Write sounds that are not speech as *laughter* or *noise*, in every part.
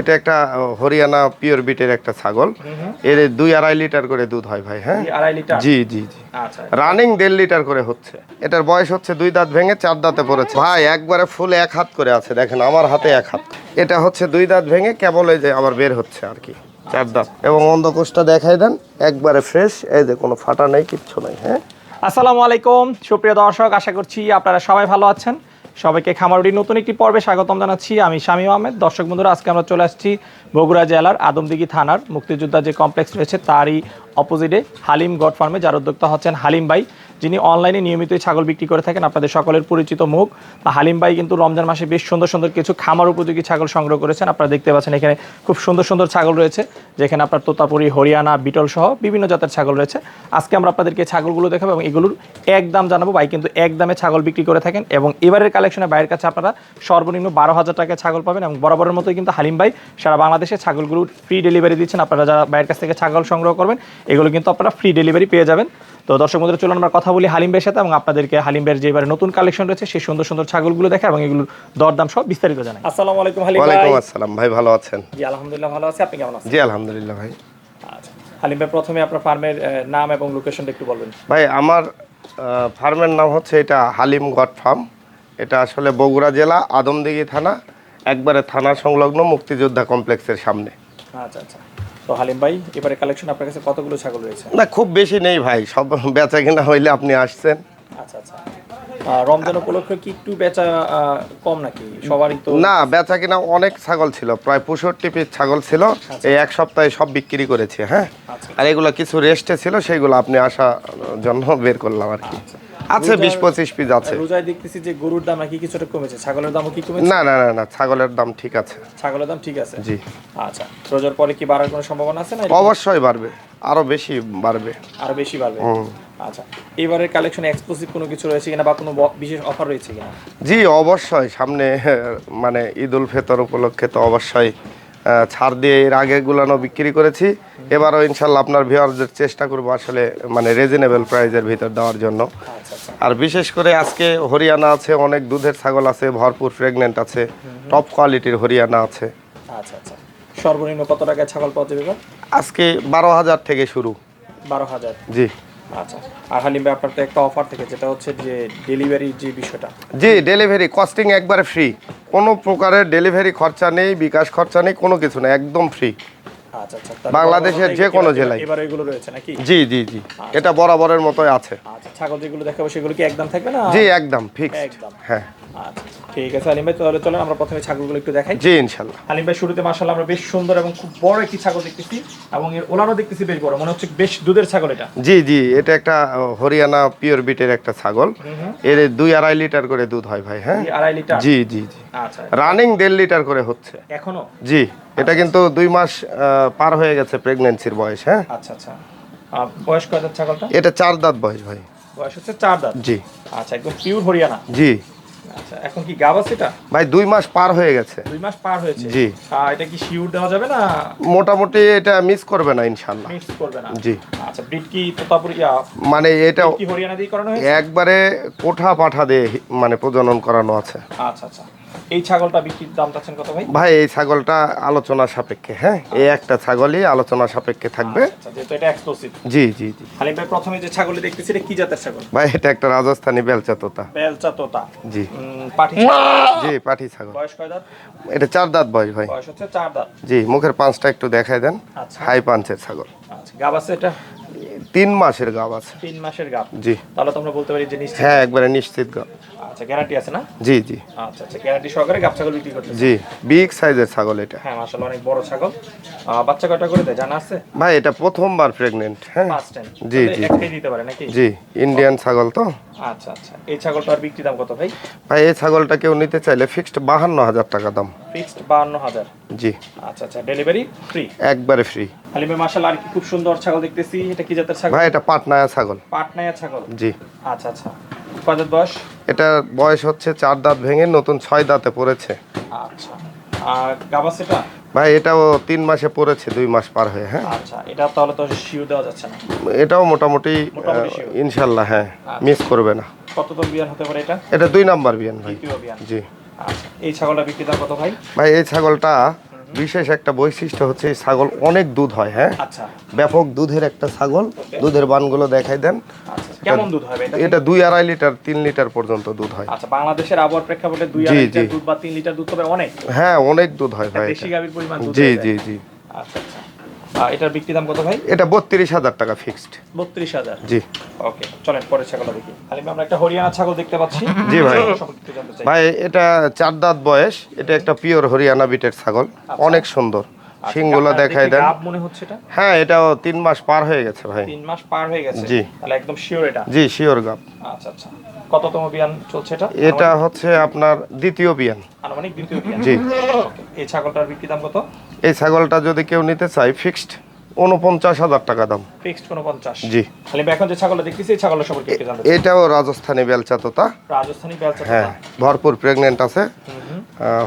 এটা একটা হরিয়ানা পিওর বিটের একটা ছাগল। এর দুই আড়াই লিটার করে দুধ হয় ভাই হ্যাঁ? জি জি জি। আচ্ছা রানিং দেড় লিটার করে হচ্ছে। এটার বয়স হচ্ছে দুই দাঁত ভেঙে চার দাঁতে পড়েছে। ভাই একবারে ফুল এক হাত করে আছে দেখেন আমার হাতে এক হাত। এটা হচ্ছে দুই দাঁত ভেঙে কেবল এই যে আবার বের হচ্ছে আর কি চার দাঁত। এবং অন্ধকোষটা দেখাই দেন একবারে ফ্রেশ এই যে কোনো ফাটা নেই কিচ্ছু নেই হ্যাঁ? আসসালামু আলাইকুম সুপ্রিয় দর্শক আশা করছি আপনারা সবাই ভালো আছেন। সবাইকে খামারুটির নতুন একটি পর্বে স্বাগতম জানাচ্ছি আমি শামীম আহমেদ। দর্শক বন্ধুরা, আজকে আমরা চলে আসছি বগুড়া জেলার আদমদিঘি থানার মুক্তিযোদ্ধা যে কমপ্লেক্স রয়েছে, তারই অপোজিটে হালিম গড ফার্মে যার উদ্যোক্তা হচ্ছেন হালিম ভাই। যিনি অনলাইনে নিয়মিতই ছাগল বিক্রি করে থাকেন, আপনাদের সকলের পরিচিত মুখ। হালিম ভাই কিন্তু রমজান মাসে বেশ সুন্দর সুন্দর কিছু খামার উপযোগী ছাগল সংগ্রহ করেছেন। আপনারা দেখতে পাচ্ছেন এখানে খুব সুন্দর সুন্দর ছাগল রয়েছে, যেখানে আপনার তোতাপুরি, হরিয়ানা, বিটল সহ বিভিন্ন জাতের ছাগল রয়েছে। আজকে আমরা আপনাদেরকে ছাগলগুলো দেখাবো এবং এগুলোর এক দাম জানাব। ভাই কিন্তু এক দামে ছাগল বিক্রি করে থাকেন এবং এবারের কালেকশনে বাইরের কাছে আপনারা সর্বনিম্ন বারো হাজার টাকায় ছাগল পাবেন এবং বরাবরের মতোই কিন্তু হালিম ভাই সারা বাংলাদেশে ছাগলগুলো ফ্রি ডেলিভারি দিচ্ছেন। আপনারা যারা বাইরের কাছ থেকে ছাগল সংগ্রহ করবেন, এগুলো কিন্তু আপনারা ফ্রি ডেলিভারি পেয়ে যাবেন। তো দর্শক বন্ধুরা চলুন আমরা কথা বলি হালিম ভাইয়ের সাথে এবং আপনাদেরকে হালিম ভাইয়ের যে এবারে নতুন কালেকশন রয়েছে সেই সুন্দর সুন্দর ছাগলগুলো দেখা এবং এগুলোর দরদাম সব বিস্তারিত জানাই। আসসালামু আলাইকুম হালিম ভাই। ওয়ালাইকুম আসসালাম ভাই ভালো আছেন? জি আলহামদুলিল্লাহ ভালো আছি। আপনি কেমন আছেন? জি আলহামদুলিল্লাহ ভাই। আচ্ছা হালিম ভাই প্রথমে আপনার ফার্মের নাম এবং লোকেশনটা একটু বলবেন। ভাই আমার ফার্মের নাম হচ্ছে এটা হালিম গড ফার্ম। এটা আসলে বগুড়া জেলা আদমদিঘি থানা একবারে থানা সংলগ্ন মুক্তিযোদ্ধা কমপ্লেক্সের সামনে। আচ্ছা আচ্ছা। তো হালিম ভাই এবারে কালেকশন আপনার কাছে কতগুলো ছাগল রয়েছে? না খুব বেশি নেই ভাই সব বেচা কিনা হইলে আপনি আসছেন। আচ্ছা আচ্ছা। রমজান উপলক্ষে কি একটু বেচা কম নাকি? সবারই তো না বেচা কিনা অনেক ছাগল ছিল প্রায় পঁয়ষট্টি পিস ছাগল ছিল। এই এক সপ্তাহে সব বিক্রি করেছি হ্যাঁ। আচ্ছা। আর এগুলো কিছু রেস্টে ছিল সেগুলো আপনি আসা জন্য বের করলাম আর কি। আছে বিশ পঁচিশ পিস আছে। রোজায় দেখতেছি যে গরুর দাম নাকি কিছুটা কমেছে। ছাগলের দামও কি কমেছে? না না না না ছাগলের দাম ঠিক আছে। ছাগলের দাম ঠিক আছে? জি। আচ্ছা রোজার পরে কি বাড়ার কোনো সম্ভাবনা আছে না অবশ্যই বাড়বে আরও বেশি বাড়বে। আরও বেশি বাড়বে? আচ্ছা এবারের কালেকশন এক্সক্লুসিভ কোনো কিছু রয়েছে কিনা বা কোনো বিশেষ অফার রয়েছে কিনা? জি অবশ্যই সামনে মানে ঈদ উল ফিতর উপলক্ষে তো অবশ্যই ছাড় দিয়ে এর আগে গুলানো বিক্রি করেছি। এবারও ইনশাল্লাহ আপনার ভিউয়ারদের চেষ্টা করব আসলে মানে রিজনেবল প্রাইজের ভিতর দেওয়ার জন্য। আর বিশেষ করে আজকে হরিয়ানা আছে অনেক দুধের ছাগল আছে ভরপুর প্রেগনেন্ট আছে টপ কোয়ালিটির হরিয়ানা আছে। আচ্ছা আচ্ছা। সর্বনিম্ন কত টাকায় ছাগল পাওয়া যাবে আজকে বারো হাজার থেকে শুরু। বারো হাজার। জি। আচ্ছা আর হালিম ভাই আপনার তো একটা অফার থেকে যেটা হচ্ছে যে ডেলিভারি যে বিষয়টা। জি ডেলিভারি কস্টিং একবারে ফ্রি কোনো প্রকারের ডেলিভারি খরচা নেই বিকাশ খরচা নেই কোনো কিছু নেই একদম ফ্রি আচ্ছা আচ্ছা বাংলাদেশের যে কোনো জেলায়। এবার এগুলো রয়েছে নাকি? জি জি জি এটা বরাবরের মতোই আছে। আচ্ছা ছাগল যেগুলো দেখাবো সেগুলো কি একদম থাকবে না? জি একদম ফিক্সড হ্যাঁ। আচ্ছা ঠিক আছে হালিম ভাই তাহলে চলেন আমরা প্রথমে ছাগলগুলো একটু দেখাই। জি ইনশাল্লাহ। হালিম ভাই শুরুতে মাশাআল্লাহ আমরা বেশ সুন্দর এবং খুব বড় একটি ছাগল দেখতেছি এবং এর ওলানও দেখতেছি বেশ বড় মনে হচ্ছে বেশ দুধের ছাগল এটা। জি জি এটা একটা হরিয়ানা পিওর বিটের একটা ছাগল। এর দুই আড়াই লিটার করে দুধ হয় ভাই হ্যাঁ? আড়াই লিটার? জি জি জি। আচ্ছা। রানিং দেড় লিটার করে হচ্ছে। এখনও? জি এটা কিন্তু দুই মাস পার হয়ে গেছে প্রেগনেন্সির বয়স হ্যাঁ? আচ্ছা আচ্ছা। বয়স কত ছাগলটা? এটা চার দাঁত বয়স ভাই। বয়স হচ্ছে চার দাঁত। জি। আচ্ছা একদম পিওর হরিয়ানা। জি। আচ্ছা এখন কি গাব আছে এটা? ভাই দুই মাস পার হয়ে গেছে। দুই মাস পার হয়েছে? জি। এটা কি দেওয়া যাবে না? মোটামুটি এটা মিস করবে না ইনশাআল্লাহ। মিস করবে না? জি। আচ্ছা ব্রিড কি তোতাপুরি মানে এটা কি হরিয়ানা দিয়ে করানো হয়েছে? একবারে কোঠা পাঠা দিয়ে মানে প্রজনন করানো আছে। আচ্ছা আচ্ছা। এই ছাগলটা বিক্রির দাম চাচ্ছেন কত ভাই? ভাই এই ছাগলটা আলোচনা সাপেক্ষে হ্যাঁ? এই একটা ছাগলই আলোচনা সাপেক্ষে থাকবে। আচ্ছা যেহেতু এটা এক্সক্লুসিভ জি জি জি। হালিম ভাই প্রথমে যে ছাগলটি দেখতেছি এটা কি জাতের ছাগল? ভাই এটা একটা রাজস্থানি বেলচা তোতা বেলচা তোতা জি পাটি জি পাঠি ছাগল। বয়স কয় দাঁত? এটা চার দাঁত বয়স ভাই। বয়স হচ্ছে চার দাঁত। জি মুখের পাঁচটা একটু দেখাই দেন। আচ্ছা। হাই পাঞ্চের ছাগল। আচ্ছা গাব আছে এটা? তিন মাসের গাব আছে। তিন মাসের গাব? জি। তাহলে তোমরা বলতে পারি যে নিশ্চিত। হ্যাঁ একবারে নিশ্চিত গাব। আচ্ছা গ্যারান্টি আছে না? জি জি। আচ্ছা আচ্ছা গ্যারান্টি সহকারে গাব ছাগল বিক্রি করতে জি বিগ সাইজের ছাগল এটা। হ্যাঁ মাশাআল্লাহ অনেক বড় ছাগল। বাচ্চা কয়টা করে দেয়? জানা আছে? ভাই এটা প্রথমবার প্রেগনেন্ট হ্যাঁ। ফার্স্ট টাইম জি, জি। একটাই দিতে পারে নাকি? জি ইন্ডিয়ান ছাগল তো। আচ্ছা আচ্ছা এই ছাগলটার বিক্রি দাম কত ভাই? ভাই এই ছাগলটা কেউ নিতে চাইলে ফিক্সড বাহান্ন হাজার টাকা দাম। ফিক্সড বাহান্ন হাজার। জি। আচ্ছা আচ্ছা ডেলিভারি ফ্রি একবারে ফ্রি হালিমে মাশাআল্লাহ আর কি খুব সুন্দর ছাগল দেখতেছি। এটা কি জাতের ছাগল? ভাই এটা পাটনায়া ছাগল। পাটনায়া ছাগল? জি। আচ্ছা আচ্ছা। কয় দাঁত বয়স? এটা বয়স হচ্ছে চার দাঁত ভেঙে নতুন ছয় দাঁতে পড়েছে। আচ্ছা। আর গাবা সেটা ভাই এটাও তিন মাসে পড়েছে দুই মাস পার হয়ে হ্যাঁ। আচ্ছা এটা তাহলে তো শিউ দেওয়া যাচ্ছে না। এটাও মোটামুটি ইনশাল্লাহ হ্যাঁ মিস করবে না। কত তোর বিয়ান হতে পারে এটা? এটা দুই নাম্বার বিয়ান ভাই। জি। আচ্ছা এই ছাগলটা বিক্রি দাম কত ভাই? ভাই এই ছাগলটা বিশেষ একটা বৈশিষ্ট্য হচ্ছে এই ছাগল অনেক দুধ হয় হ্যাঁ? আচ্ছা। ব্যাপক দুধের একটা ছাগল। দুধের বানগুলো দেখাই দেন। আচ্ছা কেমন দুধ হবে এটা দুই আড়াই লিটার তিন লিটার পর্যন্ত দুধ হয়। আচ্ছা বাংলাদেশের আবহাওয়ার প্রেক্ষাপটে দুই আড়াই লিটার দুধ বা তিন লিটার দুধ তবে অনেক। হ্যাঁ অনেক দুধ হয় ভাই দেশি। গাভীর পরিমাণ জি জি জি। আচ্ছা আচ্ছা। এটার বিক্রি দাম কত ভাই? এটা বত্রিশ হাজার টাকা ফিক্সড বত্রিশ হাজার? জি। ওকে চলেন পরের ছাগল দেখি। হালিম আমরা একটা হরিয়ানা ছাগল দেখতে পাচ্ছি। *laughs* জি ভাই। ভাই এটা চার দাঁত বয়স। এটা একটা পিওর হরিয়ানা বিটের ছাগল। অনেক সুন্দর। আচ্ছা, শিংগুলো দেখাই দেন। মনে হচ্ছে এটা? হ্যাঁ এটাও তিন মাস পার হয়ে গেছে ভাই। তিন মাস পার হয়ে গেছে? জি। তাহলে একদম শিওর এটা? জি শিওর গাপ আচ্ছা আচ্ছা। কততম বিয়ান চলছে এটা? এটা হচ্ছে আপনার দ্বিতীয় বিয়ান। আনুমানিক দ্বিতীয় বিয়ান। জি। এই ছাগলটার বিক্রি দাম কত? এই ছাগলটা যদি কেউ নিতে চায় ফিক্সড উনপঞ্চাশ হাজার টাকা দাম। ফিক্সড কোনো পঞ্চাশ জি হালিম এখন যে ছাগলটা দেখতেছি এই ছাগলের সম্পর্কে একটু জানতে এটাও রাজস্থানী বেলচা তোতা। রাজস্থানী বেলচা হ্যাঁ ভরপুর প্রেগনেন্ট আছে।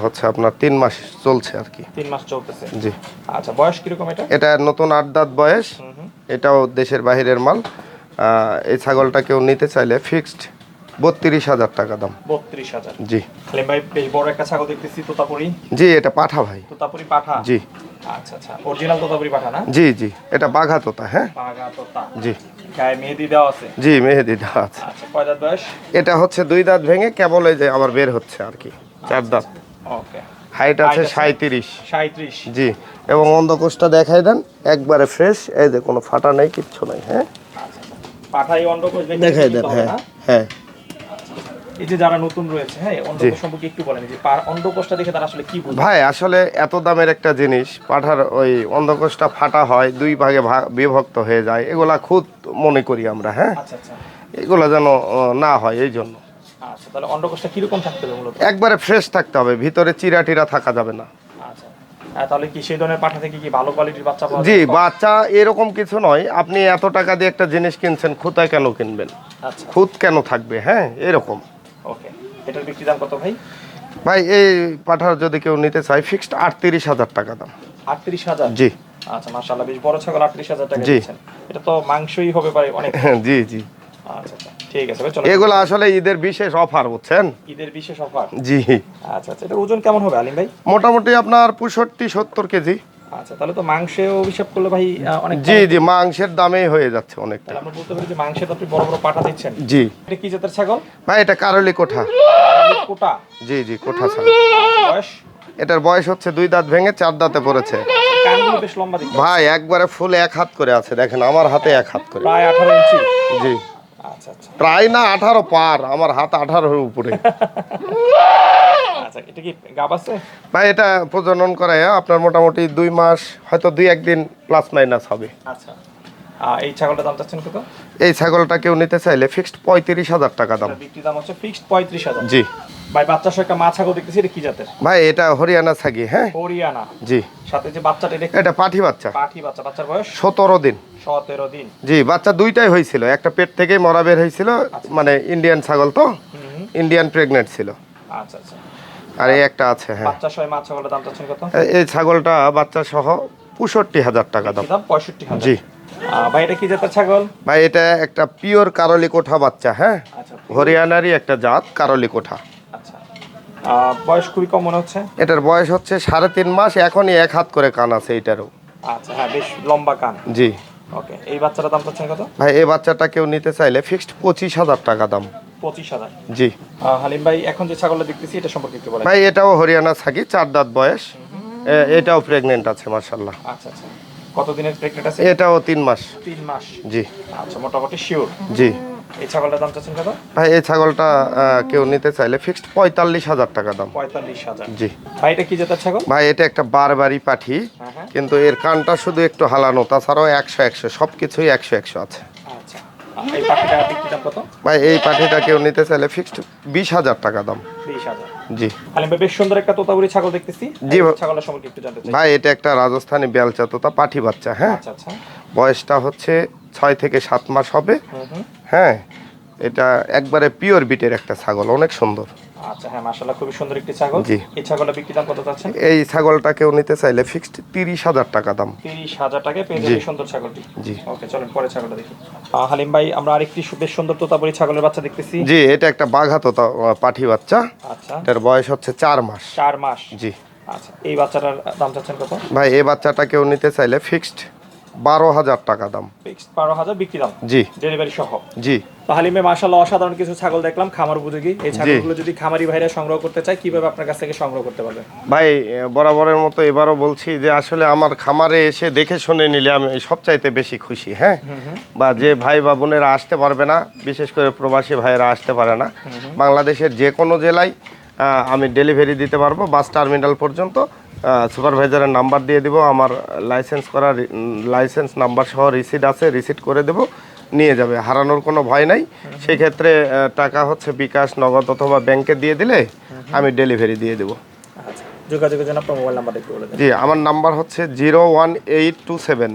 হচ্ছে আপনার তিন মাস চলছে আর কি। তিন মাস চলতেছে। জি। আচ্ছা বয়স কীরকম এটা? এটা নতুন আট দাঁত বয়স। এটাও দেশের বাহিরের মাল। এই ছাগলটা কেউ নিতে চাইলে ফিক্সড বত্রিশ হাজার টাকা দাম। বত্রিশ হাজার। জি। হালিম ভাই বেশ বড় একটা ছাগল দেখতেছি তোতাপুরি। জি এটা পাঠা ভাই। তোতাপুরি পাঠা? জি। আচ্ছা আচ্ছা। অরিজিনাল তোতাপুরি পাঠা না? জি জি। এটা বাঘা তোতা হ্যাঁ? বাঘা তোতা জি। গায়ে মেহেদি দেওয়া আছে? জি মেহেদি দেওয়া আছে। আচ্ছা কয় দাঁত বয়স? এটা হচ্ছে দুই দাঁত ভেঙে কেবল এই যে আবার বের হচ্ছে আর কি চার দাঁত। ওকে হাইট আছে? সাঁত্রিশ সাঁত্রিশ জি এবং অন্ধকোষটা দেখাই দেন একবারে ফ্রেশ এই যে কোনো ফাটা নেই কিচ্ছু নাই হ্যাঁ? পাঠাই দেখাই দেন হ্যাঁ হ্যাঁ। এই যে যারা নতুন রয়েছে হ্যাঁ অন্ডকোষ সম্পর্কে একটু বলেন যে অন্ডকোষটা দেখে তারা আসলে কি বুঝবে? ভাই আসলে এত দামের একটা জিনিস পাঠার ওই অন্ধকোষটা ফাটা হয় দুই ভাগে বিভক্ত হয়ে যায় এগুলা খুদ মনে করি আমরা হ্যাঁ? আচ্ছা আচ্ছা। এগুলো যেন না হয় এই জন্য। আচ্ছা তাহলে অন্ডকোষটা কীরকম থাকতে হবে মূলত? একবারে ফ্রেশ থাকতে হবে ভিতরে চিরা টিরা থাকা যাবে না। আচ্ছা। তাহলে কি সেই ধরনের পাঠা থেকে কি ভালো কোয়ালিটির বাচ্চা পাওয়া জি বাচ্চা এরকম কিছু নয় আপনি এত টাকা দিয়ে একটা জিনিস কিনছেন খুঁতায় কেন কিনবেন? খুদ কেন থাকবে হ্যাঁ এরকম। এটার বিক্রি দাম কত ভাই? ভাই এই পাঠার যদি কেউ নিতে চায় ফিক্সড আটত্রিশ হাজার টাকা দাম। আটত্রিশ হাজার? জি। আচ্ছা মাশাআল্লাহ বেশ বড় ছাগল আটত্রিশ হাজার টাকা। দিচ্ছেন। এটা তো মাংসই হবে পারে অনেক। *laughs* জি জি। আচ্ছা আচ্ছা ঠিক আছে চলো। এগুলো আসলে ঈদের বিশেষ অফার বুঝছেন? ঈদের বিশেষ অফার জি। আচ্ছা আচ্ছা এটার ওজন কেমন হবে আলিম ভাই? মোটামুটি আপনার পঁয়ষট্টি সত্তর কেজি। আচ্ছা তাহলে তো মাংসেও হিসাব করলে ভাই অনেক জি জি মাংসের দামেই হয়ে যাচ্ছে অনেকটা। আমরা বলতে পারি যে মাংসে তো আপনি বড় বড় পাঠা দিচ্ছেন। জি। এটা কি জাতের ছাগল? ভাই এটা কারলি কোঠা। কোটা। জি জি কোঠা ছাগল। বয়স? এটার বয়স হচ্ছে দুই দাঁত ভেঙে চার দাঁতে পড়েছে। ভাই একবারে ফুল এক হাত করে আছে দেখেন আমার হাতে এক হাত করে। প্রায় আঠারো ইঞ্চি। জি। আচ্ছা আচ্ছা। প্রায় না আঠারো পার আমার হাত আঠারোর উপরে। *laughs* আচ্ছা এটা কি গাব আছে? ভাই এটা প্রজনন করায় আপনার মোটামুটি দুই মাস হয়তো দুই একদিন প্লাস মাইনাস হবে। আচ্ছা। এই ছাগলটার দাম চাচ্ছেন কত? এই ছাগলটা কেউ নিতে চাইলে ফিক্সড পঁয়ত্রিশ হাজার টাকা দাম। বিক্রি দাম হচ্ছে ফিক্সড পঁয়ত্রিশ হাজার। জি। ভাই বাচ্চা সহ একটা মা ছাগল দেখতেছি এটা কি জাতের? ভাই এটা হরিয়ানা ছাগি হ্যাঁ। হরিয়ানা। জি। সাথে যে বাচ্চাটা এটা এটা পাঠি বাচ্চা। পাঠি বাচ্চা বাচ্চার বয়স? সতেরো দিন। সতেরো দিন। জি বাচ্চা দুইটাই হয়েছিল। একটা পেট থেকেই মরা বের হয়েছিল মানে ইন্ডিয়ান ছাগল তো ইন্ডিয়ান প্রেগনেন্ট ছিল। আচ্ছা আচ্ছা। আর এই একটা আছে হ্যাঁ। বাচ্চা সহ মা ছাগলের দাম চাচ্ছেন কত? এই ছাগলটা বাচ্চা সহ পঁয়ষট্টি হাজার টাকা দাম। পঁয়ষট্টি হাজার। জি। ভাই এটা কি জাতের ছাগল? ভাই এটা একটা পিওর কারলি কোঠা বাচ্চা হ্যাঁ? আচ্ছা। হরিয়ানারই একটা জাত কারলি কোঠা। আচ্ছা। বয়স খুবই কম মনে হচ্ছে? এটার বয়স হচ্ছে সাড়ে তিন মাস এখনই এক হাত করে কান আছে এটারও আচ্ছা হ্যাঁ বেশ লম্বা কান। জি। ওকে এই বাচ্চাটার দাম চাচ্ছেন কত? ভাই এই বাচ্চাটা কেউ নিতে চাইলে ফিক্সড পঁচিশ হাজার টাকা দাম। পঁচিশ হাজার। জি। হালিম ভাই এখন যে ছাগলটা দেখতেছি এটা সম্পর্কে একটু বলেন। ভাই এটাও হরিয়ানা চার দাঁত বয়স। এটাও প্রেগনেন্ট আছে মার্শাল্লাহ আচ্ছা আচ্ছা। কত প্রেগনেন্ট আছে? এটাও তিন মাস। তিন মাস। জি। আচ্ছা মোটামুটি শিওর জি। এই ছাগলটার দাম চাচ্ছেন কত? ভাই এই ছাগলটা কেউ নিতে চাইলে ফিক্সড পঁয়তাল্লিশ হাজার টাকা দাম। পঁয়তাল্লিশ হাজার। জি। ভাই এটা কি জাতের ছাগল? ভাই এটা একটা বারবারই পাঠি হ্যাঁ হ্যাঁ। কিন্তু এর কানটা শুধু একটু হালানো তাছাড়াও একশো একশো সব কিছুই একশো একশো আছে। ভাই এই পাঠিটা কেউ নিতে চাইলে ফিক্সড বিশ হাজার টাকা দাম। জি। বেশ সুন্দর একটা তোতাপুরি ছাগল দেখতেছি। জি। ছাগলের সম্পর্কে একটু জানতে চাই। ভাই এটা একটা রাজস্থানী বেলচা তোতা পাঠি বাচ্চা হ্যাঁ? আচ্ছা আচ্ছা। বয়সটা হচ্ছে ছয় থেকে সাত মাস হবে। হ্যাঁ এটা একবারে পিওর বিটের একটা ছাগল অনেক সুন্দর। আচ্ছা হ্যাঁ মাশাআল্লাহ খুবই সুন্দর একটি ছাগল। জি। এই ছাগলের বিক্রি দাম কত চাচ্ছেন? এই ছাগলটা কেউ নিতে চাইলে ফিক্সড তিরিশ হাজার টাকা দাম। তিরিশ হাজার টাকায় পেয়ে যাবে সুন্দর ছাগলটি। জি। ওকে চলেন পরে ছাগলটা দেখি। হালিম ভাই আমরা আরেকটি বেশ সুন্দর তোতাপুরি ছাগলের বাচ্চা দেখতেছি। জি এটা একটা বাঘা তোতা পাঠি বাচ্চা। আচ্ছা। এটার বয়স হচ্ছে চার মাস। চার মাস। জি। আচ্ছা এই বাচ্চাটার দাম চাচ্ছেন কত? ভাই এই বাচ্চাটা কেউ নিতে চাইলে ফিক্সড বারো হাজার টাকা দাম। ফিক্সড বারো হাজার বিক্রি দাম? জি। ডেলিভারি সহ? জি। তাহলিমে মাশাল্লাহ অসাধারণ কিছু ছাগল দেখলাম খামার উপযোগী। এই ছাগলগুলো যদি খামারি ভাইরা সংগ্রহ করতে চায় কীভাবে আপনার কাছ থেকে সংগ্রহ করতে পারবে? ভাই বরাবরের মতো এবারও বলছি যে আসলে আমার খামারে এসে দেখে শুনে নিলে আমি সবচাইতে বেশি খুশি হ্যাঁ? বা যে ভাই বা বোনেরা আসতে পারবে না বিশেষ করে প্রবাসী ভাইয়েরা আসতে পারে না। বাংলাদেশের যে কোনো জেলায় আমি ডেলিভারি দিতে পারব বাস টার্মিনাল পর্যন্ত। সুপারভাইজারের নাম্বার দিয়ে দিব আমার লাইসেন্স করা লাইসেন্স নাম্বার সহ রিসিট আছে রিসিট করে দেব নিয়ে যাবে। হারানোর কোনো ভয় নাই। সেক্ষেত্রে আহ, টাকা হচ্ছে বিকাশ নগদ অথবা ব্যাংকে দিয়ে দিলে আমি ডেলিভারি দিয়ে দেবো। আচ্ছা যোগাযোগের জন্য আপনার মোবাইল নাম্বারটা একটু বলে দেন। জি আমার নাম্বার হচ্ছে zero one eight two seven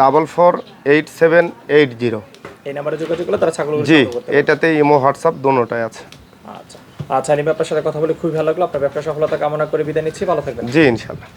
double four eight seven eight zero এই নাম্বারে যোগাযোগ করলে তারা ছাগলগুলো জি। এটাতে ইমো হোয়াটসঅ্যাপ দোনোটাই আছে। আচ্ছা। আচ্ছা আমি আপনার সাথে কথা বলে খুবই ভালো লাগল। আপনার ব্যবসা সফলতা কামনা করে বিদায় নিচ্ছি। ভালো থাকবেন। জি, ইনশাল্লাহ।